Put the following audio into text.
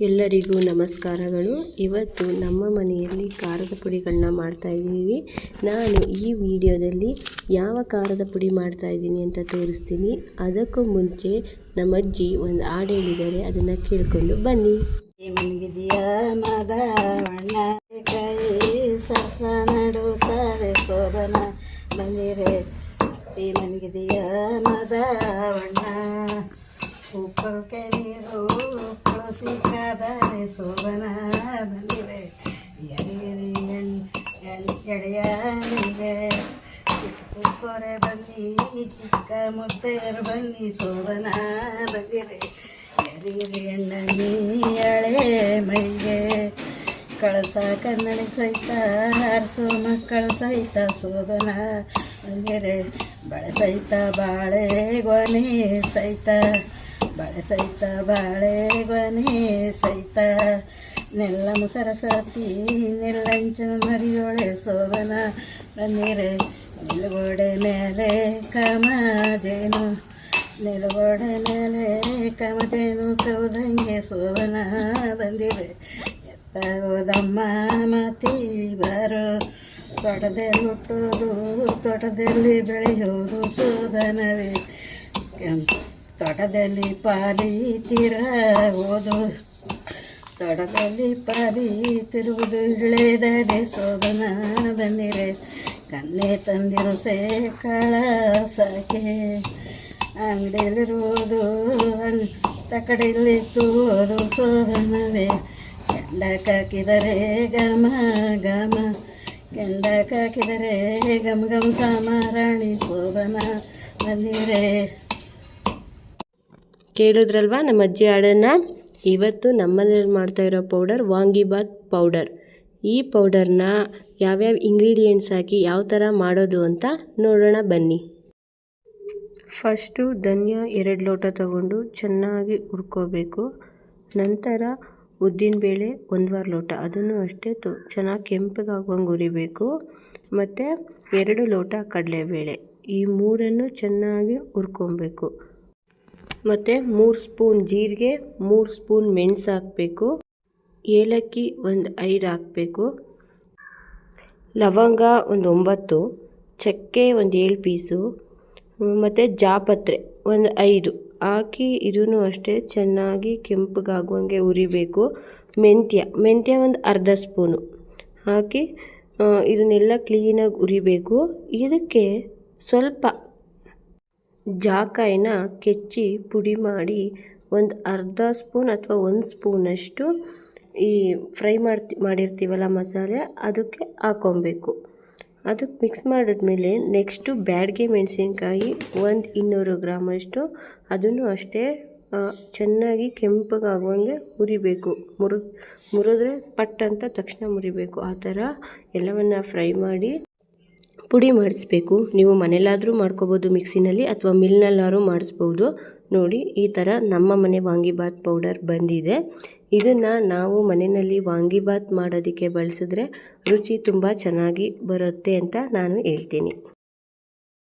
ಎಲ್ಲರಿಗೂ ನಮಸ್ಕಾರಗಳು. ಇವತ್ತು ನಮ್ಮ ಮನೆಯಲ್ಲಿ ಖಾರದ ಪುಡಿಗಳನ್ನ ಮಾಡ್ತಾ ಇದ್ದೀವಿ. ನಾನು ಈ ವಿಡಿಯೋದಲ್ಲಿ ಯಾವ ಖಾರದ ಪುಡಿ ಮಾಡ್ತಾ ಇದ್ದೀನಿ ಅಂತ ತೋರಿಸ್ತೀನಿ. ಅದಕ್ಕೂ ಮುಂಚೆ ನಮ್ಮ ಅಜ್ಜಿ ಒಂದು ಹಾಡು ಹೇಳಿದ್ದಾರೆ. ಅದನ್ನು ಕೇಳಿಕೊಂಡು ಬನ್ನಿ. ಉಪ್ಪು ಮನ್ಗಿದೆಯ ನೀರು ಉಪ್ಪಳು ಸಿಕ್ಕಾದರೆ ಶೋಭನ ಬಂದಿರೆ ಎಡೆಯರಿ ಎಡೆಯ ನಿಂಗೆ ಕೊರೆ ಬನ್ನಿ ಚಿಕ್ಕ ಮುತ್ತೆಯರು ಬನ್ನಿ ಶೋಭನ ಬಂದಿರೆ ಎರಿಗಿರಿ ಎಣ್ಣ ನೀಳೆ ಮೈಗೆ ಕಳಸ ಕನ್ನಡಿ ಸಹಿತ ಹರಿಸು ಮಕ್ಕಳು ಸಹಿತ ಶೋಭನ ಬಂದಿರೆ ಬಳೆ ಸಹಿತ ಬಾಳೆ ಗೊನೆ ಸಹಿತ ಬಳೆ ಸಹಿತ ಬಾಳೆ ಗೊನೆ ಸಹಿತ ನೆಲ್ಲ ಸರಸ್ವತಿ, ನೆಲ್ಲಂಚನ ಮರಿಯೋಳೆ ಸೋಗನ ಬಂದಿರೆ ನಿಲುಗೋಡೆ ಮೇಲೆ ಕಮಜೇನು ನಿಲುಗೋಡೆ ಮೇಲೆ ಕಮಜೇನು ಕೌದಂಗೆ ಸೋಗನ ಬಂದಿರೆ ಎತ್ತ ಹೋದಮ್ಮ ಮತಿ ಬರೋ. ತೋಟದಲ್ಲಿ ಹುಟ್ಟೋದು ತೋಟದಲ್ಲಿ ಬೆಳೆಯೋದು ಶೋಧನವೇ ತಡದಲ್ಲಿ ತೋಟದಲ್ಲಿ ಪಾಲಿ ತಿರುವುದು ಇಳೆದರೆ ಬಂದಿರೆ. ಕನ್ನೆ ತಂದಿರು ಸೇ ಸಾಕೆ. ಅಂಗಡಿಯಲ್ಲಿರುವುದು ತಕಡೆಯಲ್ಲಿ ತೂದು ಸೋದನವೇ ಕೆಂಡ ಕಾಕಿದರೆ ಗಮ ಗಮ ಕೆಂಡ ಕಾಕಿದರೆ ಗಮ ಗಮ ಸಾಮಾರಾಣಿ ಸೋದನ ಬಂದಿರೆ. ಕೇಳಿದ್ರಲ್ವಾ? ನಮ್ಮ ಅಜ್ಜಿ ಹಾಡನ್ನು. ಇವತ್ತು ನಮ್ಮನೇಲಿ ಮಾಡ್ತಾ ಇರೋ ಪೌಡರ್ ವಾಂಗಿಬಾತ್ ಪೌಡರ್. ಈ ಪೌಡರ್ನ ಯಾವ್ಯಾವ ಇಂಗ್ರೀಡಿಯೆಂಟ್ಸ್ ಹಾಕಿ ಯಾವ ಥರ ಮಾಡೋದು ಅಂತ ನೋಡೋಣ ಬನ್ನಿ. ಫಸ್ಟು ಧನ್ಯ ಎರಡು ಲೋಟ ತಗೊಂಡು ಚೆನ್ನಾಗಿ ಹುರ್ಕೋಬೇಕು. ನಂತರ ಉದ್ದಿನಬೇಳೆ ಒಂದುವರೆ ಲೋಟ. ಅದನ್ನು ಅಷ್ಟೇ ತು, ಚೆನ್ನಾಗಿ ಕೆಂಪಗಾಗುವಂಗೆ ಹುರಿಬೇಕು. ಮತ್ತು ಎರಡು ಲೋಟ ಕಡಲೆಬೇಳೆ. ಈ ಮೂರನ್ನು ಚೆನ್ನಾಗಿ ಹುರ್ಕೊಬೇಕು. ಮತ್ತು ಮೂರು ಸ್ಪೂನ್ ಜೀರಿಗೆ, ಮೂರು ಸ್ಪೂನ್ ಮೆಣಸು ಹಾಕಬೇಕು. ಏಲಕ್ಕಿ ಒಂದು ಐದು ಹಾಕಬೇಕು. ಲವಂಗ ಒಂದು ಒಂಬತ್ತು, ಚಕ್ಕೆ ಒಂದು ಏಳು ಪೀಸು, ಮತ್ತು ಜಾಪತ್ರೆ ಒಂದು ಐದು. ಹಾಕಿ ಇದೂ ಅಷ್ಟೇ ಚೆನ್ನಾಗಿ ಕೆಂಪಗಾಗುವಂಗೆ ಉರಿಬೇಕು ಮೆಂತ್ಯ ಮೆಂತ್ಯ ಒಂದು ಅರ್ಧ ಸ್ಪೂನು. ಹಾಕಿ ಇದನ್ನೆಲ್ಲ ಕ್ಲೀನಾಗಿ ಉರಿಬೇಕು ಇದಕ್ಕೆ ಸ್ವಲ್ಪ ಜಾಕಾಯಿನ ಕೆಚ್ಚಿ ಪುಡಿ ಮಾಡಿ ಒಂದು ಅರ್ಧ ಸ್ಪೂನ್ ಅಥವಾ ಒಂದು ಸ್ಪೂನಷ್ಟು ಈ ಫ್ರೈ ಮಾಡ್ತಿ, ಮಾಡಿರ್ತೀವಲ್ಲ ಮಸಾಲೆ, ಅದಕ್ಕೆ ಹಾಕ್ಕೊಬೇಕು ಅದಕ್ಕೆ ಮಿಕ್ಸ್ ಮಾಡಿದ್ಮೇಲೆ ನೆಕ್ಸ್ಟು ಬ್ಯಾಡಗೆ ಮೆಣಸಿನ್ಕಾಯಿ ಒಂದು ಇನ್ನೂರು ಗ್ರಾಮಷ್ಟು, ಅದನ್ನು ಅಷ್ಟೇ ಚೆನ್ನಾಗಿ ಕೆಂಪಗಾಗುವಂಗೆ ಹುರಿಬೇಕು. ಮುರಿದು ಮುರಿದ್ರೆ ಪಟ್ ಅಂತ ತಕ್ಷಣ ಮುರಿಬೇಕು. ಆ ಥರ ಎಲ್ಲವನ್ನು ಫ್ರೈ ಮಾಡಿ ಪುಡಿ ಮಾಡಿಸ್ಬೇಕು. ನೀವು ಮನೇಲಾದರೂ ಮಾಡ್ಕೋಬೋದು ಮಿಕ್ಸಿನಲ್ಲಿ ಅಥವಾ ಮಿಲ್ನಲ್ಲಾದ್ರೂ ಮಾಡಿಸ್ಬೋದು. ನೋಡಿ, ಈ ಥರ ನಮ್ಮ ಮನೆ ವಾಂಗಿಬಾತ್ ಪೌಡರ್ ಬಂದಿದೆ. ಇದನ್ನು ನಾವು ಮನೆಯಲ್ಲಿ ವಾಂಗಿಬಾತ್ ಮಾಡೋದಕ್ಕೆ ಬಳಸಿದ್ರೆ ರುಚಿ ತುಂಬ ಚೆನ್ನಾಗಿ ಬರುತ್ತೆ ಅಂತ ನಾನು ಹೇಳ್ತೀನಿ.